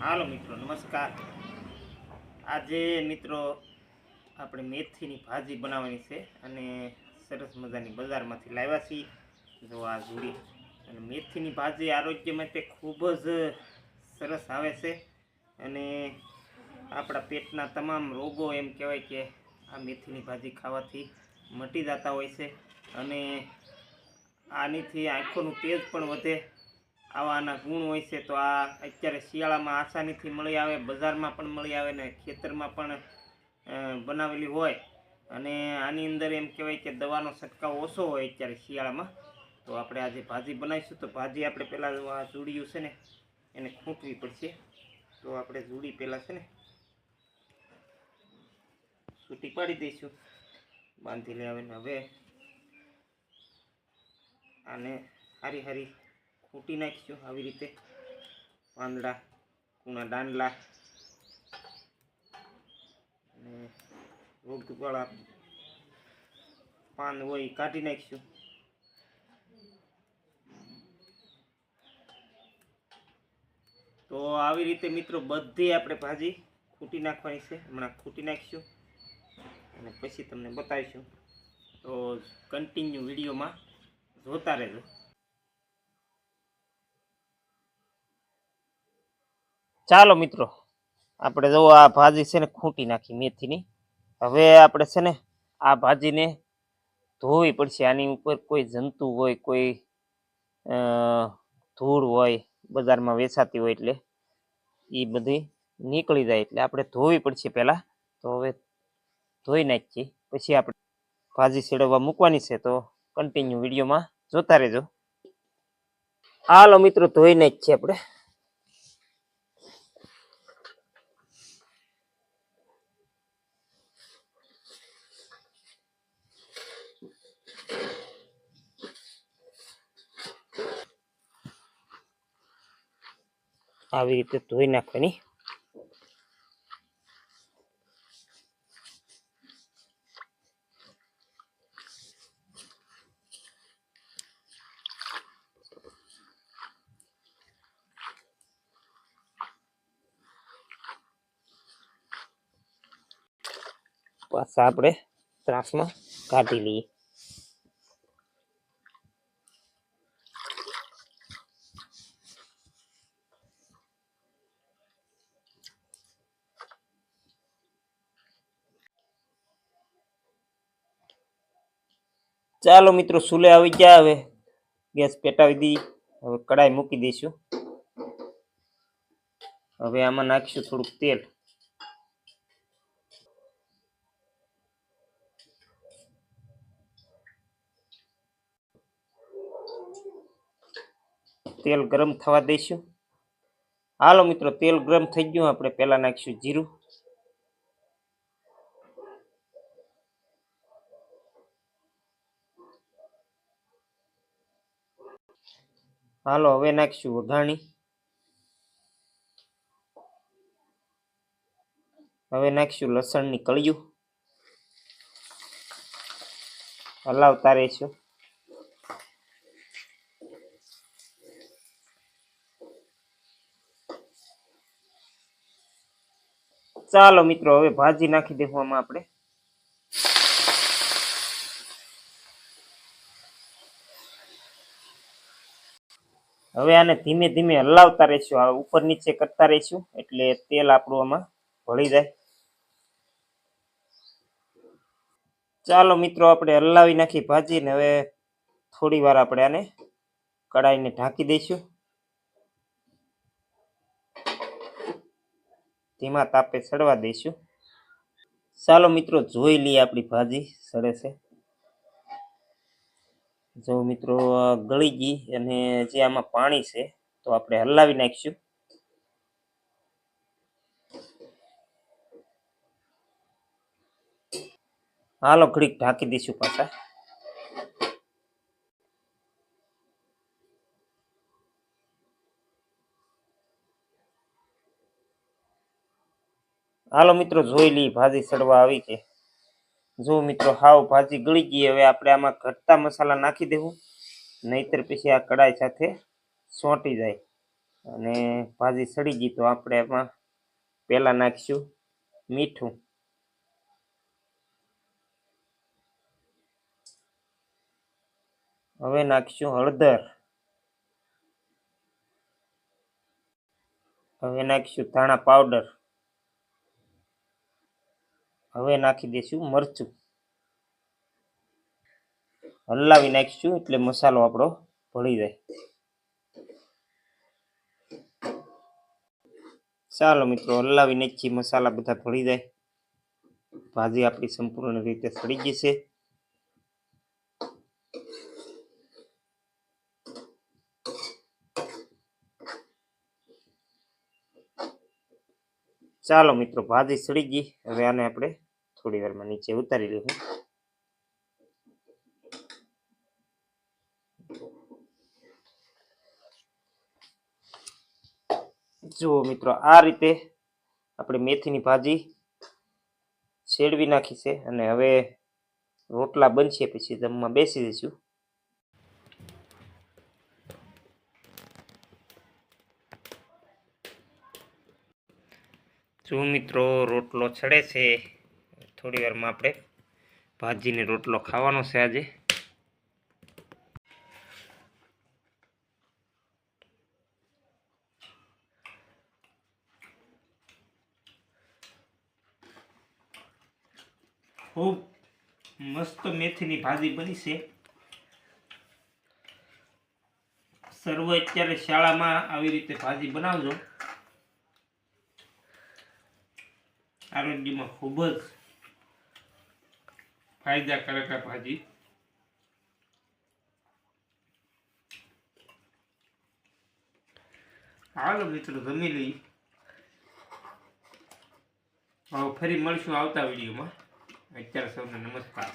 હાલો મિત્રો, નમસ્કાર. આજે મિત્રો આપણે મેથીની ભાજી બનાવવાની છે અને સરસ મજાની બજારમાંથી લાવ્યા છીએ. જો આ જોડી. અને મેથીની ભાજી આરોગ્ય માટે ખૂબ જ સરસ આવે છે. અને આપણા પેટના તમામ રોગો એમ કહેવાય કે આ મેથીની ભાજી ખાવાથી મટી જતા હોય છે. અને આનીથી આંખોનું તેજ પણ વધે. આવા આના ગુણ હોય છે તો આ અત્યારે શિયાળામાં આસાનીથી મળી આવે, બજારમાં પણ મળી આવે ને ખેતરમાં પણ બનાવેલી હોય. અને આની અંદર એમ કહેવાય કે દવાનો છંટકાવ ઓછો હોય અત્યારે શિયાળામાં. તો આપણે આજે ભાજી બનાવીશું. તો ભાજી આપણે પહેલાં આ ચૂડિયું છે ને, એને ખૂંટવી પડશે. તો આપણે ચૂડી પહેલાં છે ને, સૂટી પાડી દઈશું. બાંધી લેવાને હવે. આને હારી હારી ખૂટી નાખીશું આવી રીતે. પાંદડા, કૂણા દાંડલા. અને રોગવાળા પાન હોય કાઢી નાખીશું તો આવી રીતે મિત્રો બધી આપણે ભાજી ખૂટી નાખવાની છે. હમણાં ખૂટી નાખીશું અને પછી તમને બતાવીશું. તો કન્ટિન્યુ વિડીયોમાં જોતા રહેજો. ચાલો મિત્રો, આપણે જો આ ભાજી છે ને ખૂંટી નાખી મેથીની. હવે આપણે છે ને આ ભાજીને ધોવી પડશે. આની ઉપર કોઈ જંતુ હોય, કોઈ ધૂળ હોય, બજારમાં વેચાતી હોય એટલે એ બધી નીકળી જાય એટલે આપણે ધોવી પડશે પહેલાં. તો હવે ધોઈ નાખીએ. પછી આપણે ભાજી સેડવવા મૂકવાની છે. તો કન્ટિન્યુ વિડીયોમાં જોતા રહેજો. હાલો મિત્રો, ધોઈ નાખીએ આપણે. આવી રીતે ધોઈ નાખવાની. પાછા આપણે ત્રાસમાં કાઢી લઈએ. ચાલો મિત્રો, સુલે આવી ગયા હવે. ગેસ પેટાવી દી. હવે કડાઈ મૂકી દઈશું. હવે આમાં નાખીશું થોડુંક તેલ. તેલ ગરમ થવા દઈશું. હાલો મિત્રો, તેલ ગરમ થઈ ગયું. આપણે પહેલાં નાખીશું જીરું. હાલો, હવે નાખીશું વઘાણી. હવે નાખીશું લસણની કળિયું. હલાવતા રહીશું ચાલો મિત્રો, હવે ભાજી નાખી દેવામાં આપણે. હવે આને ધીમે ધીમે હલાવતા રહીશું. આ ઉપર નીચે કરતા રહીશું. એટલે તેલ આપણું આમાં ભળી જાય. ચાલો મિત્રો, આપણે હલાવી નાખી ભાજીને હવે થોડી વાર આપણે આને કડાઈને ઢાંકી દઈશું. ધીમા તાપે સડવા દઈશું. ચાલો મિત્રો, જોઈ લઈએ આપણી ભાજી સડે છે. જો મિત્રો ગળી ગઈ અને જે આમાં પાણી છે, તો આપણે હલાવી નાખીશું. હાલો, ઘડીક ઢાંકી દઈશું પાછા. હાલો મિત્રો, જોઈ લઈ ભાજી સડવા આવી કે જો મિત્રો હાવ ભાજી ગળી ગઈ, હવે આપણે આમાં ઘટતા મસાલા નાખી દેવું. નહીતર પછી આ કડાઈ સાથે સોંટી જાય અને ભાજી સડી ગઈ તો આપણે એમાં પહેલાં નાખીશું મીઠું. હવે નાખીશું હળદર. હવે નાખીશું ધાણા પાવડર. હવે નાખી દઈશું મરચું. હલાવી નાખીશું એટલે મસાલો આપણો ભળી જાય. ચાલો મિત્રો, હલાવી નાખી મસાલા બધા ભળી જાય. ભાજી આપણી સંપૂર્ણ રીતે સડી જશે ચાલો મિત્રો, ભાજી સડી ગઈ. હવે આને આપણે થોડી વારમાં નીચે ઉતારી લઈશું. જુઓ મિત્રો, આ રીતે આપણે મેથીની ભાજી શેડવી નાખી છે અને હવે રોટલા બનશે પછી જમવા બેસી દઈશું જો મિત્રો, રોટલો ચડે છે. થોડી વારમાં આપણે ભાજીને રોટલો ખાવાનો છે આજે. ખૂબ મસ્ત મેથીની ભાજી બની છે. સર્વ અત્યારે શાળામાં આવી રીતે ભાજી બનાવજો. આરોગ્યમાં ખૂબ જ ફાયદાકારક આ ભાજી? હાલો મિત્રો, જમી લઈ હવે ફરી મળશું આવતા વિડીયોમાં. અત્યારે સૌને નમસ્કાર.